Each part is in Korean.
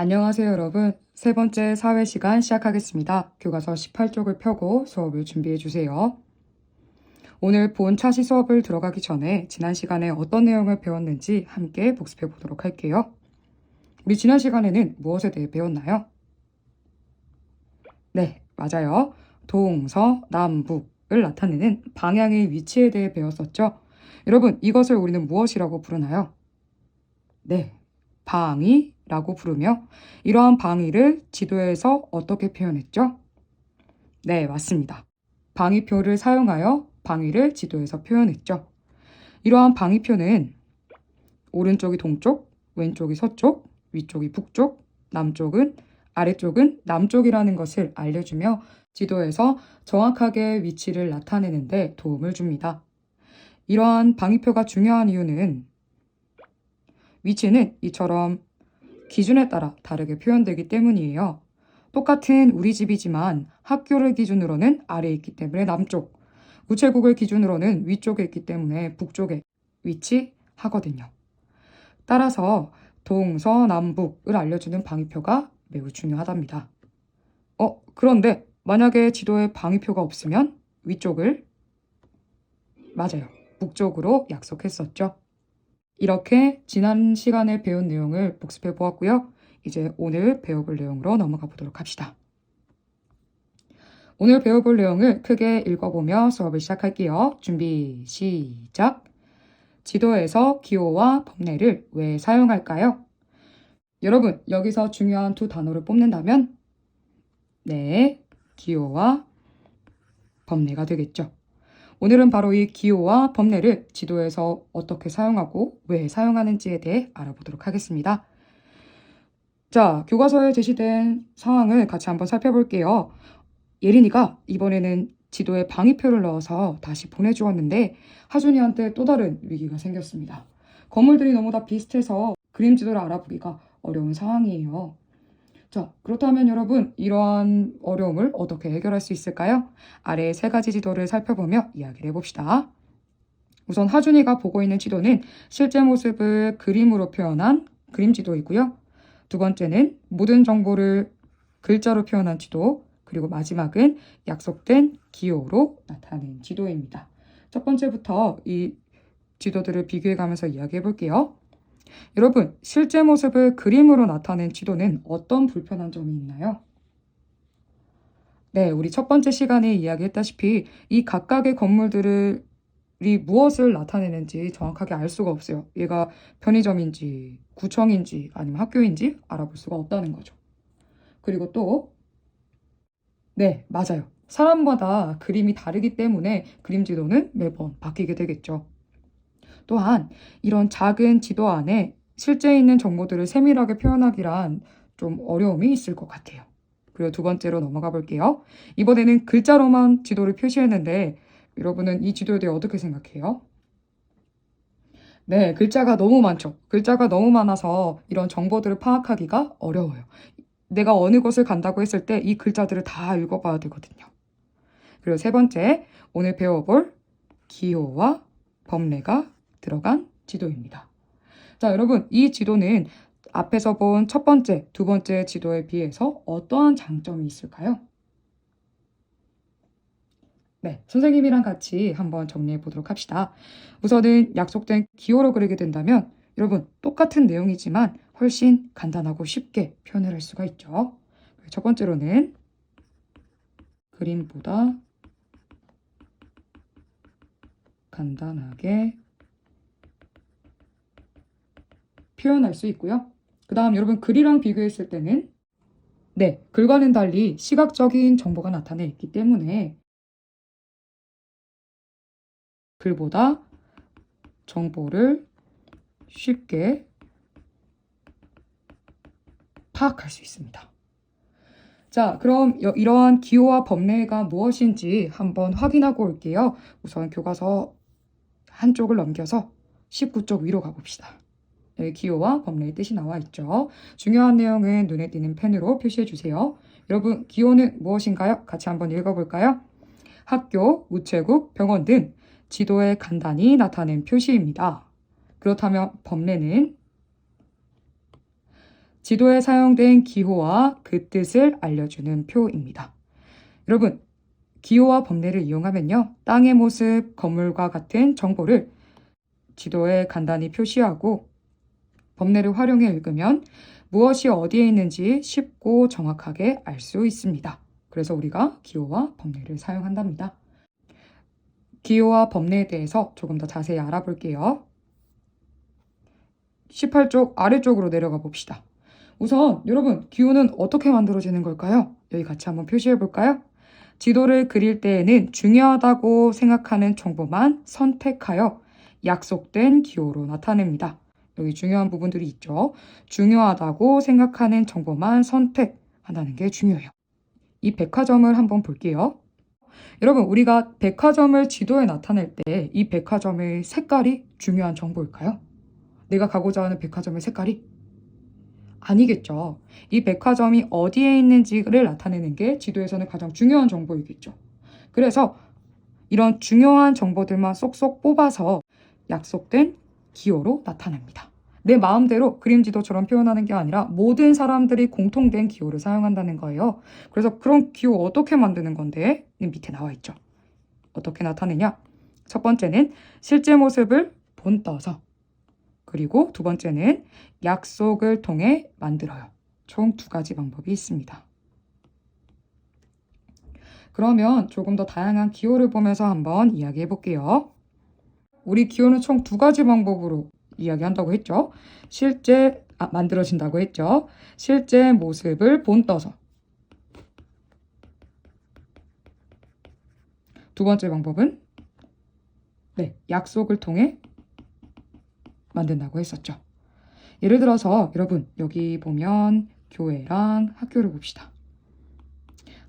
안녕하세요, 여러분. 세 번째 사회 시간 시작하겠습니다. 교과서 18쪽을 펴고 수업을 준비해 주세요. 오늘 본 차시 수업을 들어가기 전에 지난 시간에 어떤 내용을 배웠는지 함께 복습해 보도록 할게요. 우리 지난 시간에는 무엇에 대해 배웠나요? 네, 맞아요. 동서, 남북을 나타내는 방향의 위치에 대해 배웠었죠. 여러분, 이것을 우리는 무엇이라고 부르나요? 네, 방위라고 부르며 이러한 방위를 지도에서 어떻게 표현했죠? 네, 맞습니다. 방위표를 사용하여 방위를 지도에서 표현했죠. 이러한 방위표는 오른쪽이 동쪽, 왼쪽이 서쪽, 위쪽이 북쪽, 남쪽은 아래쪽은 남쪽이라는 것을 알려주며 지도에서 정확하게 위치를 나타내는데 도움을 줍니다. 이러한 방위표가 중요한 이유는 위치는 이처럼 기준에 따라 다르게 표현되기 때문이에요. 똑같은 우리 집이지만 학교를 기준으로는 아래에 있기 때문에 남쪽, 우체국을 기준으로는 위쪽에 있기 때문에 북쪽에 위치하거든요. 따라서 동서남북을 알려주는 방위표가 매우 중요하답니다. 어, 그런데 만약에 지도에 방위표가 없으면 위쪽을 맞아요. 북쪽으로 약속했었죠. 이렇게 지난 시간에 배운 내용을 복습해 보았고요. 이제 오늘 배워볼 내용으로 넘어가 보도록 합시다. 오늘 배워볼 내용을 크게 읽어보며 수업을 시작할게요. 준비, 시작. 지도에서 기호와 법례를 왜 사용할까요? 여러분, 여기서 중요한 두 단어를 뽑는다면, 네, 기호와 법례가 되겠죠. 오늘은 바로 이 기호와 법례를 지도에서 어떻게 사용하고 왜 사용하는지에 대해 알아보도록 하겠습니다. 자, 교과서에 제시된 상황을 같이 한번 살펴볼게요. 예린이가 이번에는 지도에 방위표를 넣어서 다시 보내주었는데 하준이한테 또 다른 위기가 생겼습니다. 건물들이 너무 다 비슷해서 그림 지도를 알아보기가 어려운 상황이에요. 자, 그렇다면 여러분, 이러한 어려움을 어떻게 해결할 수 있을까요? 아래 세 가지 지도를 살펴보며 이야기를 해봅시다. 우선 하준이가 보고 있는 지도는 실제 모습을 그림으로 표현한 그림 지도이고요. 두 번째는 모든 정보를 글자로 표현한 지도, 그리고 마지막은 약속된 기호로 나타낸 지도입니다. 첫 번째부터 이 지도들을 비교해 가면서 이야기해 볼게요. 여러분, 실제 모습을 그림으로 나타낸 지도는 어떤 불편한 점이 있나요? 네, 우리 첫 번째 시간에 이야기했다시피 이 각각의 건물들이 무엇을 나타내는지 정확하게 알 수가 없어요. 얘가 편의점인지 구청인지 아니면 학교인지 알아볼 수가 없다는 거죠. 그리고 또, 네, 맞아요. 사람마다 그림이 다르기 때문에 그림 지도는 매번 바뀌게 되겠죠. 또한 이런 작은 지도 안에 실제 있는 정보들을 세밀하게 표현하기란 좀 어려움이 있을 것 같아요. 그리고 두 번째로 넘어가 볼게요. 이번에는 글자로만 지도를 표시했는데 여러분은 이 지도에 대해 어떻게 생각해요? 네, 글자가 너무 많죠. 글자가 너무 많아서 이런 정보들을 파악하기가 어려워요. 내가 어느 곳을 간다고 했을 때 이 글자들을 다 읽어봐야 되거든요. 그리고 세 번째, 오늘 배워볼 기호와 법례가 들어간 지도입니다. 자, 여러분, 이 지도는 앞에서 본 첫 번째, 두 번째 지도에 비해서 어떠한 장점이 있을까요? 네, 선생님이랑 같이 한번 정리해 보도록 합시다. 우선은 약속된 기호로 그리게 된다면 여러분 똑같은 내용이지만 훨씬 간단하고 쉽게 표현을 할 수가 있죠. 첫 번째로는 그림보다 간단하게 표현할 수 있고요. 그 다음 여러분 글이랑 비교했을 때는 네, 글과는 달리 시각적인 정보가 나타내 있기 때문에 글보다 정보를 쉽게 파악할 수 있습니다. 자, 그럼 여- 이러한 기호와 법례가 무엇인지 한번 확인하고 올게요. 우선 교과서 한쪽을 넘겨서 19쪽 위로 가봅시다. 네, 기호와 법례의 뜻이 나와 있죠. 중요한 내용은 눈에 띄는 펜으로 표시해 주세요. 여러분, 기호는 무엇인가요? 같이 한번 읽어볼까요? 학교, 우체국, 병원 등 지도에 간단히 나타낸 표시입니다. 그렇다면 법례는 지도에 사용된 기호와 그 뜻을 알려주는 표입니다. 여러분, 기호와 법례를 이용하면요. 땅의 모습, 건물과 같은 정보를 지도에 간단히 표시하고 법례를 활용해 읽으면 무엇이 어디에 있는지 쉽고 정확하게 알 수 있습니다. 그래서 우리가 기호와 법례를 사용한답니다. 기호와 법례에 대해서 조금 더 자세히 알아볼게요. 18쪽 아래쪽으로 내려가 봅시다. 우선 여러분 기호는 어떻게 만들어지는 걸까요? 여기 같이 한번 표시해 볼까요? 지도를 그릴 때에는 중요하다고 생각하는 정보만 선택하여 약속된 기호로 나타냅니다. 여기 중요한 부분들이 있죠. 중요하다고 생각하는 정보만 선택한다는 게 중요해요. 이 백화점을 한번 볼게요. 여러분, 우리가 백화점을 지도에 나타낼 때 이 백화점의 색깔이 중요한 정보일까요? 내가 가고자 하는 백화점의 색깔이? 아니겠죠. 이 백화점이 어디에 있는지를 나타내는 게 지도에서는 가장 중요한 정보이겠죠. 그래서 이런 중요한 정보들만 쏙쏙 뽑아서 약속된 기호로 나타냅니다. 내 마음대로 그림 지도처럼 표현하는 게 아니라 모든 사람들이 공통된 기호를 사용한다는 거예요. 그래서 그런 기호 어떻게 만드는 건데? 밑에 나와 있죠. 어떻게 나타내냐? 첫 번째는 실제 모습을 본떠서 그리고 두 번째는 약속을 통해 만들어요. 총 두 가지 방법이 있습니다. 그러면 조금 더 다양한 기호를 보면서 한번 이야기해 볼게요. 우리 기호는 총 두 가지 방법으로 이야기한다고 했죠. 실제 아, 만들어진다고 했죠. 실제 모습을 본떠서 두 번째 방법은 네, 약속을 통해 만든다고 했었죠. 예를 들어서 여러분 여기 보면 교회랑 학교를 봅시다.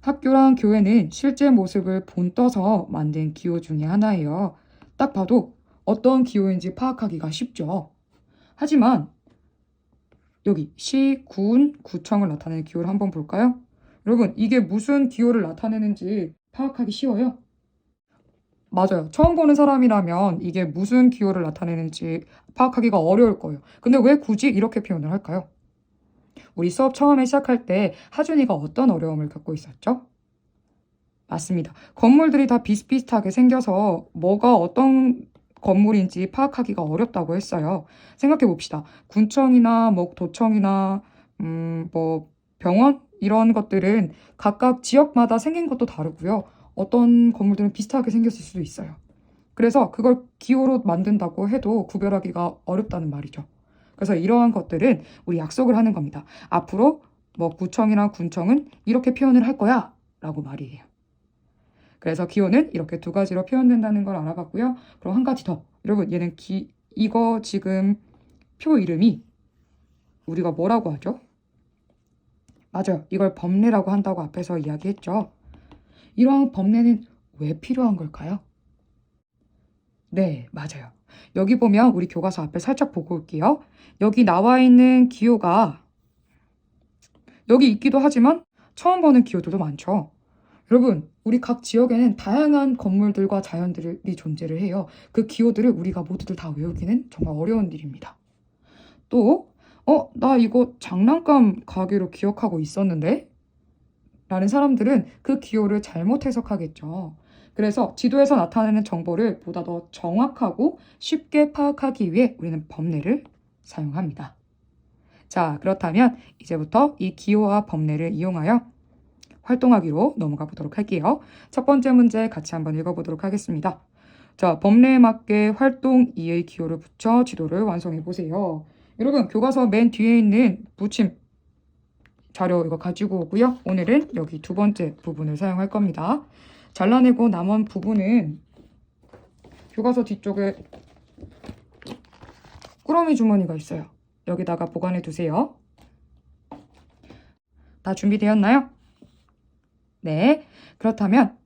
학교랑 교회는 실제 모습을 본떠서 만든 기호 중에 하나예요. 딱 봐도 어떤 기호인지 파악하기가 쉽죠. 하지만 여기 시, 군, 구청을 나타내는 기호를 한번 볼까요? 여러분 이게 무슨 기호를 나타내는지 파악하기 쉬워요? 맞아요. 처음 보는 사람이라면 이게 무슨 기호를 나타내는지 파악하기가 어려울 거예요. 근데 왜 굳이 이렇게 표현을 할까요? 우리 수업 처음에 시작할 때 하준이가 어떤 어려움을 겪고 있었죠? 맞습니다. 건물들이 다 비슷비슷하게 생겨서 뭐가 어떤 건물인지 파악하기가 어렵다고 했어요. 생각해 봅시다. 군청이나 뭐 도청이나 음, 뭐 병원 이런 것들은 각각 지역마다 생긴 것도 다르고요. 어떤 건물들은 비슷하게 생겼을 수도 있어요. 그래서 그걸 기호로 만든다고 해도 구별하기가 어렵다는 말이죠. 그래서 이러한 것들은 우리 약속을 하는 겁니다. 앞으로 뭐 구청이나 군청은 이렇게 표현을 할 거야 라고 말이에요. 그래서 기호는 이렇게 두 가지로 표현된다는 걸 알아봤고요. 그럼 한 가지 더. 여러분 얘는 기 이거 지금 표 이름이 우리가 뭐라고 하죠? 맞아요. 이걸 법례라고 한다고 앞에서 이야기했죠. 이러한 법례는 왜 필요한 걸까요? 네, 맞아요. 여기 보면 우리 교과서 앞에 살짝 보고 올게요. 여기 나와 있는 기호가 여기 있기도 하지만 처음 보는 기호들도 많죠. 여러분, 우리 각 지역에는 다양한 건물들과 자연들이 존재를 해요. 그 기호들을 우리가 모두들 다 외우기는 정말 어려운 일입니다. 또, 어, 나 이거 장난감 가게로 기억하고 있었는데? 라는 사람들은 그 기호를 잘못 해석하겠죠. 그래서 지도에서 나타내는 정보를 보다 더 정확하고 쉽게 파악하기 위해 우리는 법례를 사용합니다. 자, 그렇다면 이제부터 이 기호와 법례를 이용하여 활동하기로 넘어가 보도록 할게요. 첫 번째 문제 같이 한번 읽어보도록 하겠습니다. 자, 법례에 맞게 활동 2의 기호를 붙여 지도를 완성해 보세요. 여러분, 교과서 맨 뒤에 있는 붙임 자료 이거 가지고 오고요. 오늘은 여기 두 번째 부분을 사용할 겁니다. 잘라내고 남은 부분은 교과서 뒤쪽에 꾸러미 주머니가 있어요. 여기다가 보관해 두세요. 다 준비되었나요? 네. 그렇다면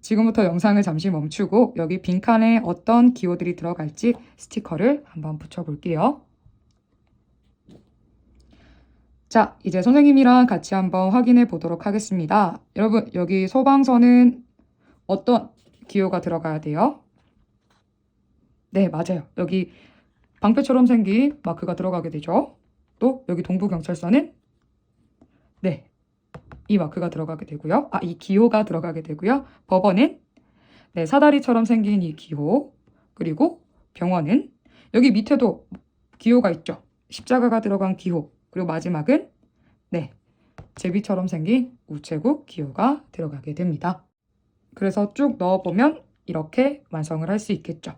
지금부터 영상을 잠시 멈추고 여기 빈칸에 어떤 기호들이 들어갈지 스티커를 한번 붙여볼게요. 자, 이제 선생님이랑 같이 한번 확인해 보도록 하겠습니다. 여러분, 여기 소방서는 어떤 기호가 들어가야 돼요? 네, 맞아요. 여기 방패처럼 생긴 마크가 들어가게 되죠. 또 여기 동부경찰서는 네, 이 마크가 들어가게 되고요. 아, 이 기호가 들어가게 되고요. 법원은 네, 사다리처럼 생긴 이 기호 그리고 병원은 여기 밑에도 기호가 있죠. 십자가가 들어간 기호 그리고 마지막은 네, 제비처럼 생긴 우체국 기호가 들어가게 됩니다. 그래서 쭉 넣어보면 이렇게 완성을 할 수 있겠죠.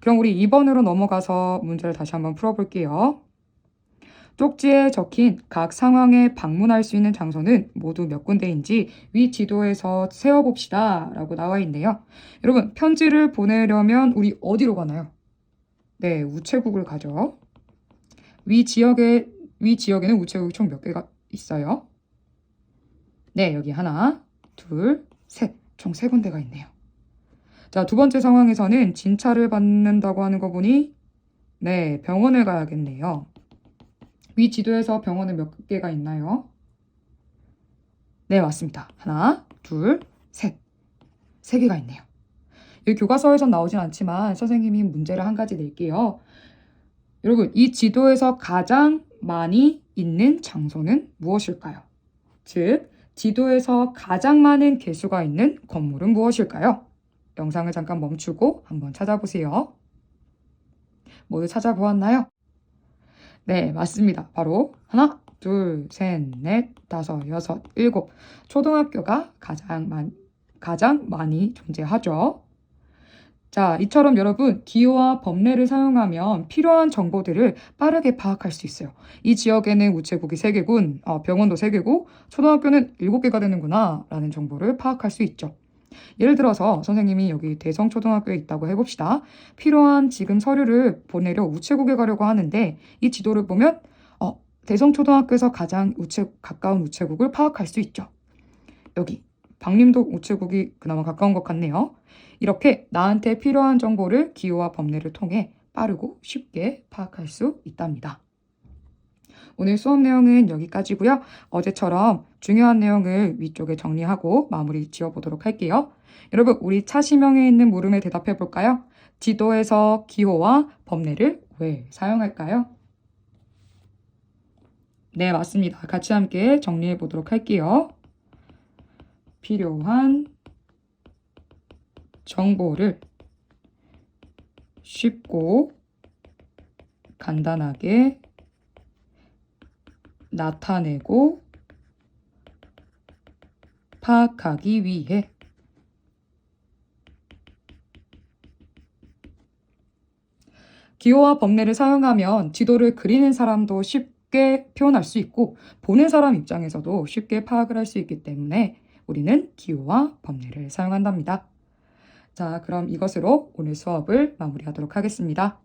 그럼 우리 2번으로 넘어가서 문제를 다시 한번 풀어볼게요. 쪽지에 적힌 각 상황에 방문할 수 있는 장소는 모두 몇 군데인지 위 지도에서 세어봅시다 라고 나와 있네요. 여러분 편지를 보내려면 우리 어디로 가나요? 네, 우체국을 가죠. 위 지역에 위 지역에는 우체국이 총 몇 개가 있어요? 네, 여기 하나, 둘, 셋. 총 세 군데가 있네요. 자, 두 번째 상황에서는 진찰을 받는다고 하는 거 보니 네, 병원을 가야겠네요. 위 지도에서 병원은 몇 개가 있나요? 네, 맞습니다. 하나, 둘, 셋. 세 개가 있네요. 여기 교과서에선 나오진 않지만 선생님이 문제를 한 가지 낼게요. 여러분, 이 지도에서 가장 많이 있는 장소는 무엇일까요? 즉, 지도에서 가장 많은 개수가 있는 건물은 무엇일까요? 영상을 잠깐 멈추고 한번 찾아보세요. 모두 찾아보았나요? 네, 맞습니다. 바로 하나, 둘, 셋, 넷, 다섯, 여섯, 일곱. 초등학교가 가장 많, 가장 많이 존재하죠. 자, 이처럼 여러분, 기호와 법례를 사용하면 필요한 정보들을 빠르게 파악할 수 있어요. 이 지역에는 우체국이 3개군, 어, 병원도 3개고, 초등학교는 7개가 되는구나, 라는 정보를 파악할 수 있죠. 예를 들어서 선생님이 여기 대성초등학교에 있다고 해봅시다. 필요한 지금 서류를 보내려 우체국에 가려고 하는데, 이 지도를 보면, 어, 대성초등학교에서 가장 우체, 가까운 우체국을 파악할 수 있죠. 여기, 박림도 우체국이 그나마 가까운 것 같네요. 이렇게 나한테 필요한 정보를 기호와 법례를 통해 빠르고 쉽게 파악할 수 있답니다. 오늘 수업 내용은 여기까지고요. 어제처럼 중요한 내용을 위쪽에 정리하고 마무리 지어보도록 할게요. 여러분, 우리 차시명에 있는 물음에 대답해 볼까요? 지도에서 기호와 법례를 왜 사용할까요? 네, 맞습니다. 같이 함께 정리해 보도록 할게요. 필요한 정보를 쉽고 간단하게 나타내고 파악하기 위해 기호와 법례를 사용하면 지도를 그리는 사람도 쉽게 표현할 수 있고 보는 사람 입장에서도 쉽게 파악을 할 수 있기 때문에 우리는 기호와 법례를 사용한답니다. 자, 그럼 이것으로 오늘 수업을 마무리하도록 하겠습니다.